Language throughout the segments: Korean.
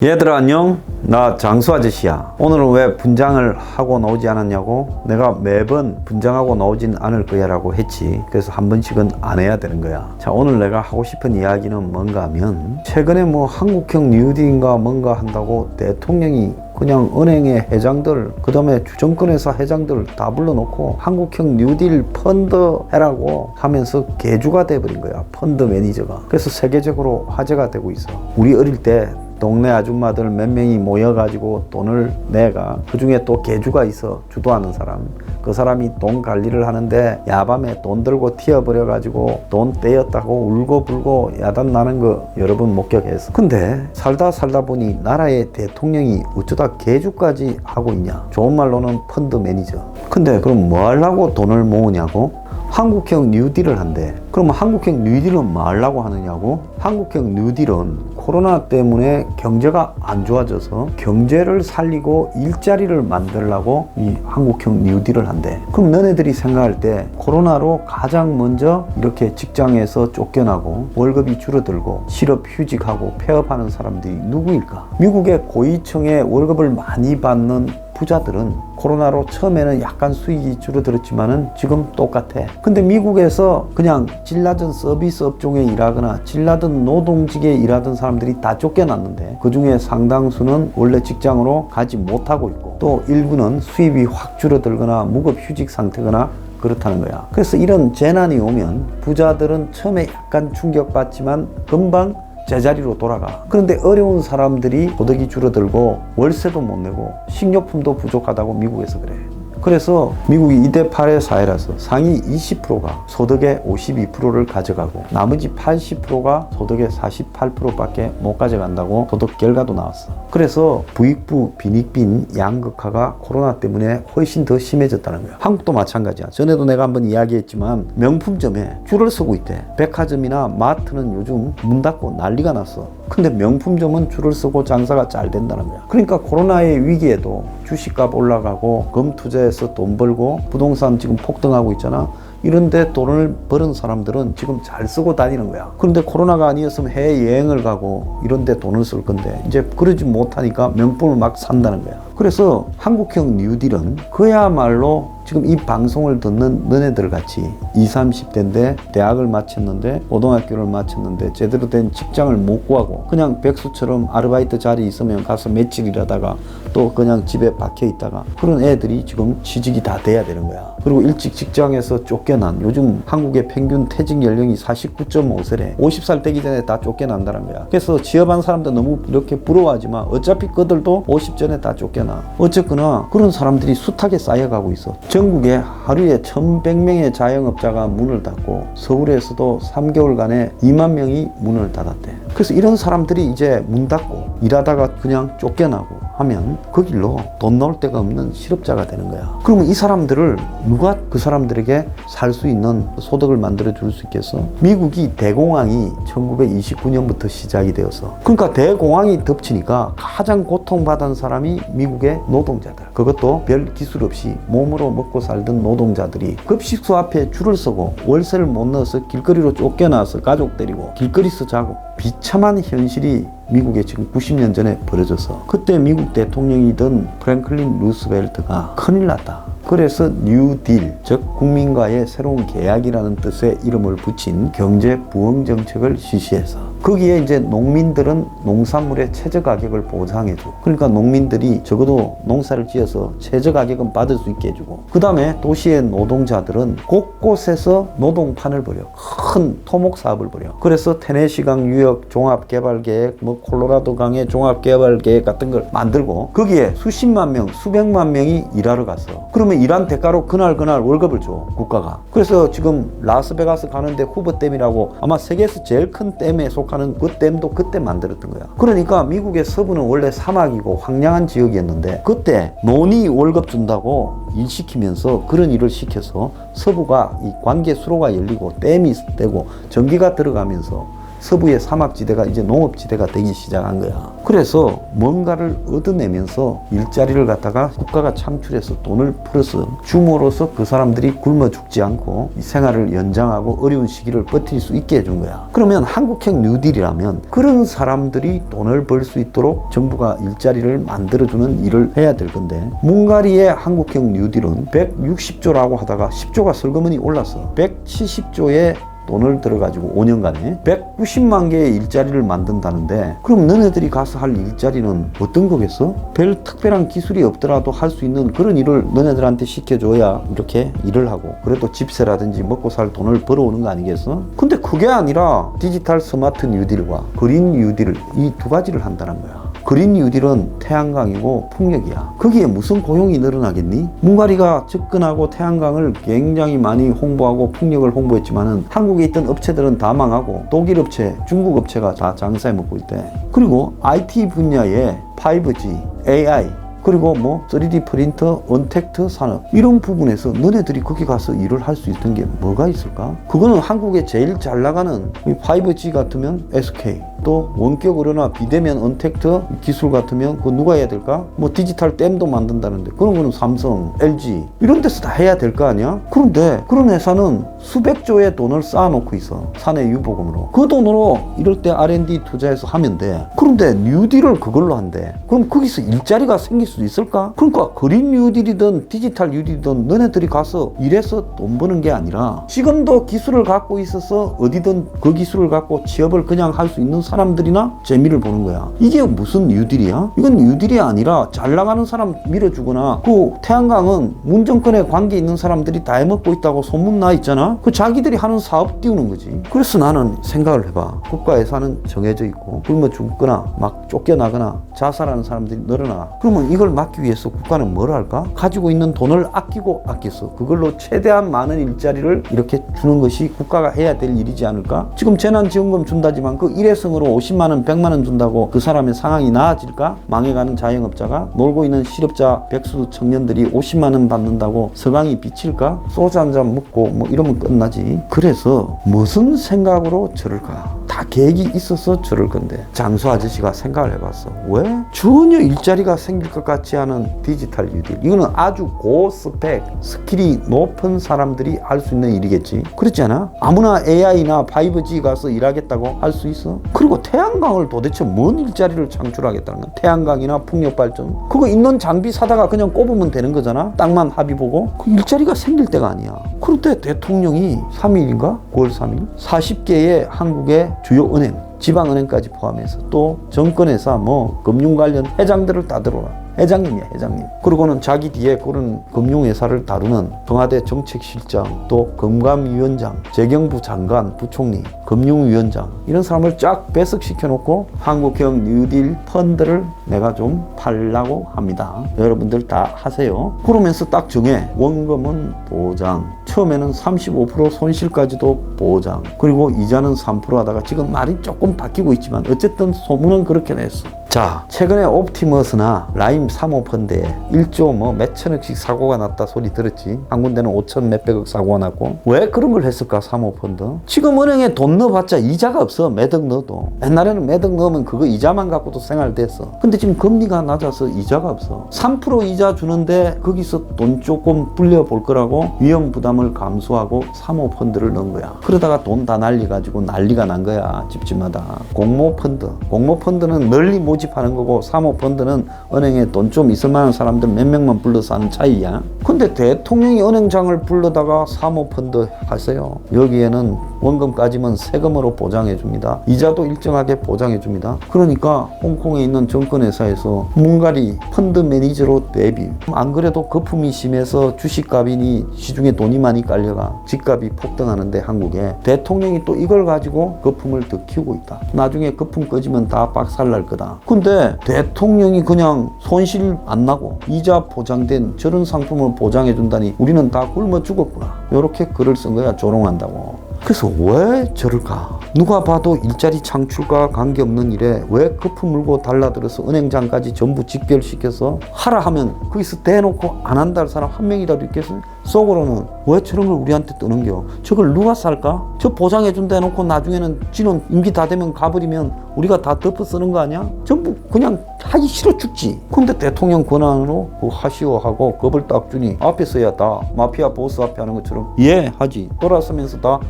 얘들아 안녕. 나 장수 아저씨야. 오늘은 왜 분장을 하고 나오지 않았냐고? 내가 매번 분장하고 나오진 않을 거야 라고 했지. 그래서 한 번씩은 안 해야 되는 거야. 자 오늘 내가 하고 싶은 이야기는 뭔가 하면 최근에 뭐 한국형 뉴딜인가 뭔가 한다고 대통령이 그냥 은행의 회장들 그 다음에 주정권회사 회장들 다 불러놓고 한국형 뉴딜 펀드 해라고 하면서 개주가 돼버린 거야 펀드 매니저가. 그래서 세계적으로 화제가 되고 있어. 우리 어릴 때 동네 아줌마들 몇 명이 모여가지고 돈을 내가 그 중에 또 개주가 있어 주도하는 사람. 그 사람이 돈 관리를 하는데 야밤에 돈 들고 튀어버려가지고 돈 떼었다고 울고 불고 야단 나는 거 여러 분 목격했어 근데 살다 살다 보니 나라의 대통령이 어쩌다 개주까지 하고 있냐? 좋은 말로는 펀드 매니저. 근데 그럼 뭐 하려고 돈을 모으냐고? 한국형 뉴딜을 한대. 그러면 한국형 뉴딜은 뭐 하려고 하느냐고? 한국형 뉴딜은 코로나 때문에 경제가 안 좋아져서 경제를 살리고 일자리를 만들려고 이 한국형 뉴딜을 한대. 그럼 너네들이 생각할 때 코로나로 가장 먼저 이렇게 직장에서 쫓겨나고 월급이 줄어들고 실업 휴직하고 폐업하는 사람들이 누구일까? 미국의 고위층의 월급을 많이 받는 부자들은 코로나로 처음에는 약간 수익이 줄어들었지만은 지금 똑같아. 근데 미국에서 그냥 질 낮은 서비스 업종에 일하거나 질 낮은 노동직에 일하던 사람 들이 다 쫓겨났는데 그 중에 상당수는 원래 직장으로 가지 못하고 있고 또 일부는 수입이 확 줄어들거나 무급 휴직 상태거나 그렇다는 거야. 그래서 이런 재난이 오면 부자들은 처음에 약간 충격받지만 금방 제자리로 돌아가. 그런데 어려운 사람들이 소득이 줄어들고 월세도 못 내고 식료품도 부족하다고 미국에서 그래. 그래서 미국이 2대 8의 사회라서 상위 20%가 소득의 52%를 가져가고 나머지 80%가 소득의 48%밖에 못 가져간다고 소득 결과도 나왔어. 그래서 부익부 빈익빈 양극화가 코로나 때문에 훨씬 더 심해졌다는 거야. 한국도 마찬가지야. 전에도 내가 한번 이야기했지만 명품점에 줄을 서고 있대. 백화점이나 마트는 요즘 문 닫고 난리가 났어. 근데 명품점은 줄을 서고 장사가 잘 된다는 거야. 그러니까 코로나의 위기에도 주식값 올라가고 금 투자해서 돈 벌고 부동산 지금 폭등하고 있잖아. 이런데 돈을 버는 사람들은 지금 잘 쓰고 다니는 거야. 그런데 코로나가 아니었으면 해외 여행을 가고 이런데 돈을 쓸 건데 이제 그러지 못하니까 명품을 막 산다는 거야. 그래서 한국형 뉴딜은 그야말로 지금 이 방송을 듣는 너네들 같이 20, 30대인데 대학을 마쳤는데 고등학교를 마쳤는데 제대로 된 직장을 못 구하고 그냥 백수처럼 아르바이트 자리 있으면 가서 며칠 일하다가 또 그냥 집에 박혀 있다가 그런 애들이 지금 취직이 다 돼야 되는 거야. 그리고 일찍 직장에서 쫓겨난 요즘 한국의 평균 퇴직 연령이 49.5세래. 50살 되기 전에 다 쫓겨난다는 거야. 그래서 취업한 사람들 너무 이렇게 부러워하지만 어차피 그들도 50 전에 다 쫓겨나. 어쨌거나 그런 사람들이 숱하게 쌓여가고 있어. 전국에 하루에 1100명의 자영업자가 문을 닫고 서울에서도 3개월간에 2만 명이 문을 닫았대. 그래서 이런 사람들이 이제 문 닫고 일하다가 그냥 쫓겨나고 하면 그 길로 돈 나올 데가 없는 실업자가 되는 거야. 그러면 이 사람들을 누가 그 사람들에게 살 수 있는 소득을 만들어 줄 수 있겠어? 미국이 대공황이 1929년부터 시작이 되어서 그러니까 대공황이 덮치니까 가장 고통받은 사람이 미국의 노동자들. 그것도 별 기술 없이 몸으로 먹고 살던 노동자들이 급식소 앞에 줄을 서고 월세를 못 넣어서 길거리로 쫓겨나서 가족 데리고 길거리에서 자고 비참한 현실이 미국에 지금 90년 전에 벌어져서 그때 미국 대통령이던 프랭클린 루스벨트가 큰일 났다. 그래서 뉴딜, 즉 국민과의 새로운 계약이라는 뜻의 이름을 붙인 경제 부흥 정책을 실시해서 거기에 이제 농민들은 농산물의 최저 가격을 보상해주고 그러니까 농민들이 적어도 농사를 지어서 최저 가격은 받을 수 있게 해주고 그 다음에 도시의 노동자들은 곳곳에서 노동판을 벌여 큰 토목 사업을 벌여 그래서 테네시강 유역 종합개발계획 뭐 콜로라도 강의 종합개발계획 같은 걸 만들고 거기에 수십만 명 수백만 명이 일하러 갔어 그러면 일한 대가로 그날 그날 월급을 줘 국가가. 그래서 지금 라스베가스 가는데 후보댐이라고 아마 세계에서 제일 큰 댐에 속 하는 그 댐도 그때 만들었던 거야. 그러니까 미국의 서부는 원래 사막이고 황량한 지역이었는데 그때 논이 월급 준다고 일 시키면서 그런 일을 시켜서 서부가 이 관계 수로가 열리고 댐이 되고 전기가 들어가면서 서부의 사막지대가 이제 농업지대가 되기 시작한 거야. 그래서 뭔가를 얻어내면서 일자리를 갖다가 국가가 창출해서 돈을 풀어서 줌으로써 그 사람들이 굶어 죽지 않고 이 생활을 연장하고 어려운 시기를 버틸 수 있게 해준 거야. 그러면 한국형 뉴딜이라면 그런 사람들이 돈을 벌 수 있도록 정부가 일자리를 만들어주는 일을 해야 될 건데 뭉가리의 한국형 뉴딜은 160조라고 하다가 10조가 슬그머니 올랐어. 170조의 돈을 들어가지고 5년간에 190만 개의 일자리를 만든다는데 그럼 너네들이 가서 할 일자리는 어떤 거겠어? 별 특별한 기술이 없더라도 할 수 있는 그런 일을 너네들한테 시켜줘야 이렇게 일을 하고 그래도 집세라든지 먹고 살 돈을 벌어오는 거 아니겠어? 근데 그게 아니라 디지털 스마트 뉴딜과 그린 뉴딜 이 두 가지를 한다는 거야. 그린 뉴딜은 태양광이고 풍력이야. 거기에 무슨 고용이 늘어나겠니? 문가리가 접근하고 태양광을 굉장히 많이 홍보하고 풍력을 홍보했지만은 한국에 있던 업체들은 다 망하고 독일 업체, 중국 업체가 다 장사해 먹고 있대. 그리고 IT 분야에 5G, AI, 그리고 뭐 3D 프린터, 언택트 산업 이런 부분에서 너네들이 거기 가서 일을 할 수 있던 게 뭐가 있을까? 그거는 한국에 제일 잘 나가는 이 5G 같으면 SK 또 원격으로나 비대면 언택트 기술 같으면 그 누가 해야 될까? 뭐 디지털 댐도 만든다는데 그런 거는 삼성, LG 이런 데서 다 해야 될 거 아니야? 그런데 그런 회사는 수백조의 돈을 쌓아놓고 있어 사내 유보금으로 그 돈으로 이럴 때 R&D 투자해서 하면 돼 그런데 뉴딜을 그걸로 한대 그럼 거기서 일자리가 생길 수 있을까? 그러니까 그린 뉴딜이든 디지털 뉴딜이든 너네들이 가서 일해서 돈 버는 게 아니라 지금도 기술을 갖고 있어서 어디든 그 기술을 갖고 취업을 그냥 할 수 있는 사람 들이나 재미를 보는 거야 이게 무슨 뉴딜이야? 이건 뉴딜이 아니라 잘 나가는 사람 밀어주거나 그 태양광은 문정권에 관계 있는 사람들이 다 해먹고 있다고 소문 나 있잖아 그 자기들이 하는 사업 띄우는 거지 그래서 나는 생각을 해봐 국가 예산은 정해져 있고 굶어 죽거나 막 쫓겨나거나 자살하는 사람들이 늘어나 그러면 이걸 막기 위해서 국가는 뭘 할까? 가지고 있는 돈을 아끼고 아껴서 그걸로 최대한 많은 일자리를 이렇게 주는 것이 국가가 해야 될 일이지 않을까? 지금 재난지원금 준다지만 그 일회성 으로 50만 원, 100만 원 준다고 그 사람의 상황이 나아질까? 망해가는 자영업자가 놀고 있는 실업자 백수 청년들이 50만 원 받는다고 서강이 비칠까? 소주 한 잔 먹고 뭐 이러면 끝나지. 그래서 무슨 생각으로 저럴까? 다 계획이 있어서 저럴 건데 장수 아저씨가 생각을 해봤어. 왜? 전혀 일자리가 생길 것 같지 않은 디지털 뉴딜. 이거는 아주 고스펙, 스킬이 높은 사람들이 할 수 있는 일이겠지. 그렇지 않아? 아무나 AI나 5G 가서 일하겠다고 할 수 있어? 그리고 태양광을 도대체 뭔 일자리를 창출하겠다는 거야? 태양광이나 풍력 발전. 그거 있는 장비 사다가 그냥 꼽으면 되는 거잖아. 땅만 합의 보고. 그 일자리가 생길 때가 아니야. 그런데 대통령이 3일인가? 9월 3일? 40개의 한국의 주요 은행, 지방은행까지 포함해서 또 정권회사 뭐 금융 관련 회장들을 다 들어라. 회장님이야, 회장님. 그리고는 자기 뒤에 그런 금융회사를 다루는 청와대 정책실장, 또 금감위원장, 재경부 장관, 부총리, 금융위원장 이런 사람을 쫙 배석시켜 놓고 한국형 뉴딜 펀드를 내가 좀 팔라고 합니다. 여러분들 다 하세요. 그러면서 딱 정해. 원금은 보장. 처음에는 35% 손실까지도 보장. 그리고 이자는 3% 하다가 지금 말이 조금 바뀌고 있지만 어쨌든 소문은 그렇게 냈어. 자, 최근에 옵티머스나 라임 사모펀드에 1조 뭐 몇천억씩 사고가 났다 소리 들었지. 한 군데는 5천 몇백억 사고가 났고. 왜 그런 걸 했을까, 사모펀드? 지금 은행에 돈 넣어봤자 이자가 없어, 매덕 넣어도. 옛날에는 매덕 넣으면 그거 이자만 갖고도 생활됐어. 근데 지금 금리가 낮아서 이자가 없어. 3% 이자 주는데 거기서 돈 조금 불려볼 거라고 위험 부담을 감수하고 사모펀드를 넣은 거야. 그러다가 돈 다 날려가지고 난리가 난 거야, 집집마다. 공모펀드. 공모펀드는 널리 모 집하는 거고 사모펀드는 은행에 돈 좀 있을 만한 사람들 몇 명만 불러서 하는 차이야. 근데 대통령이 은행장을 불러다가 사모펀드 하세요. 여기에는 원금까지만 세금으로 보장해 줍니다. 이자도 일정하게 보장해 줍니다. 그러니까 홍콩에 있는 정권회사에서 문가리 펀드 매니저로 데뷔. 안 그래도 거품이 심해서 주식값이니 시중에 돈이 많이 깔려가 집값이 폭등하는데 한국에 대통령이 또 이걸 가지고 거품을 더 키우고 있다. 나중에 거품 꺼지면 다 박살날 거다. 근데 대통령이 그냥 손실 안 나고 이자 보장된 저런 상품을 보장해 준다니 우리는 다 굶어 죽었구나. 이렇게 글을 쓴 거야 조롱한다고. 그래서 왜 저럴까? 누가 봐도 일자리 창출과 관계없는 일에 왜 거품 물고 달라들어서 은행장까지 전부 직결시켜서 하라 하면 거기서 대놓고 안 한다 할 사람 한 명이라도 있겠어? 속으로는 왜 저런 걸 우리한테 뜨는겨? 저걸 누가 살까? 저 보장해준다 해놓고 나중에는 지는 임기 다 되면 가버리면 우리가 다 덮어 쓰는 거 아니야? 전부 그냥 하기 싫어 죽지. 근데 대통령 권한으로 그 하시오 하고 겁을 딱 주니 앞에 서야 다 마피아 보스 앞에 하는 것처럼 예 하지. 돌아서면서 다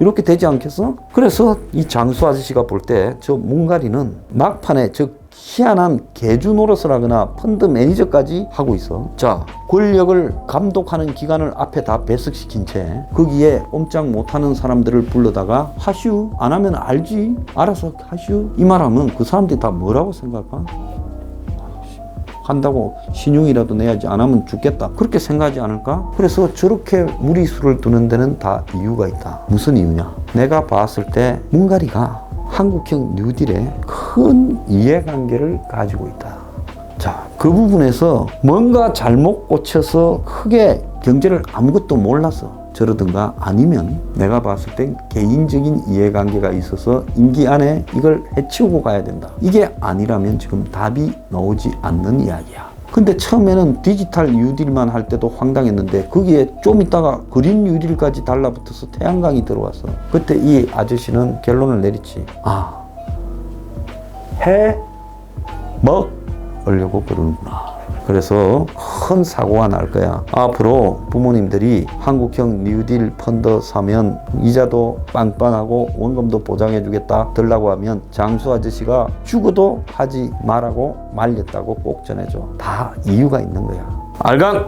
이렇게 되지 않겠어? 그래서 이 장수 아저씨가 볼 때 저 뭉가리는 막판에 저 희한한 개주 노릇을 하거나 펀드 매니저까지 하고 있어. 자, 권력을 감독하는 기관을 앞에 다 배석시킨 채 거기에 꼼짝 못하는 사람들을 불러다가 하슈 안 하면 알지 알아서 하슈 이 말하면 그 사람들이 다 뭐라고 생각할까? 한다고 신용이라도 내야지 안 하면 죽겠다 그렇게 생각하지 않을까? 그래서 저렇게 무리수를 두는 데는 다 이유가 있다 무슨 이유냐 내가 봤을 때 문가리가 한국형 뉴딜에 큰 이해관계를 가지고 있다 자, 그 부분에서 뭔가 잘못 꽂혀서 크게 경제를 아무것도 몰라서 저러든가 아니면 내가 봤을 땐 개인적인 이해관계가 있어서 임기 안에 이걸 해치우고 가야 된다. 이게 아니라면 지금 답이 나오지 않는 이야기야. 근데 처음에는 디지털 뉴딜만 할 때도 황당했는데 거기에 좀 있다가 그린 뉴딜까지 달라붙어서 태양광이 들어왔어. 그때 이 아저씨는 결론을 내렸지. 아, 해, 먹, 으려고 그러는구나. 그래서 큰 사고가 날 거야. 앞으로 부모님들이 한국형 뉴딜 펀드 사면 이자도 빵빵하고 원금도 보장해 주겠다 들라고 하면 장수 아저씨가 죽어도 하지 말라고 말렸다고 꼭 전해줘. 다 이유가 있는 거야. 알강!